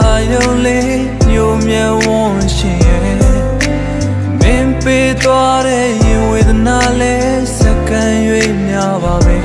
သာယုံလေးညိုမြဝန်းရှင်ရဲ့မင်းပေးသွားတဲ့ရင်ဝေဒနာလဲစကန်၍များပါပဲ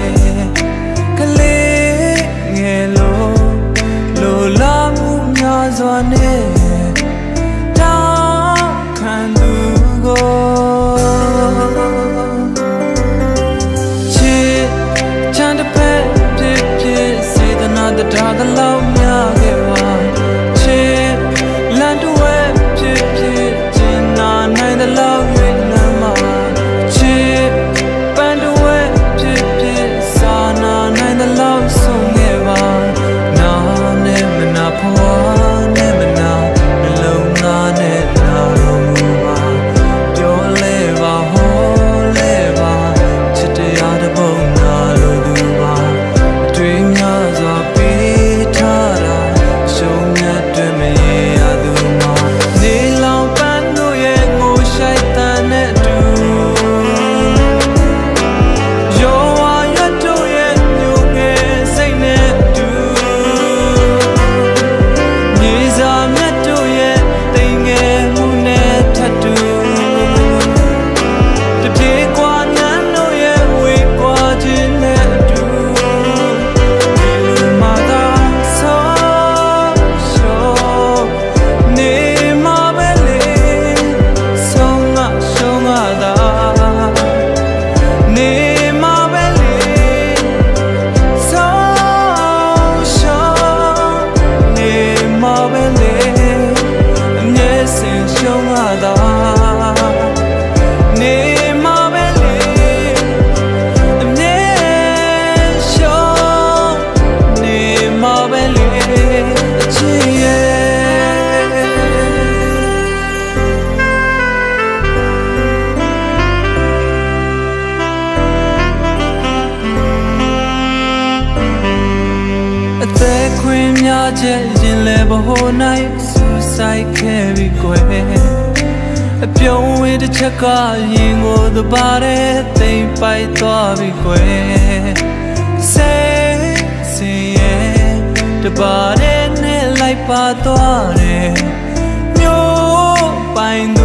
ဆွဲခွင်များချက်ရင်လဲဘဟိုနိုင်ဆူဆိုင်ခဲ့ပြီးကွယ်အပြုံးဝေးတစ်ချက်ကရင်ကိုသပါတဲ့သိမ့်ပိုက်သွားပြီးကွယ်ဆေးစင်ရဲ့တပါတဲ့နဲ့လိုက်ပါသွားတယ်မျိုးပိုင်သူ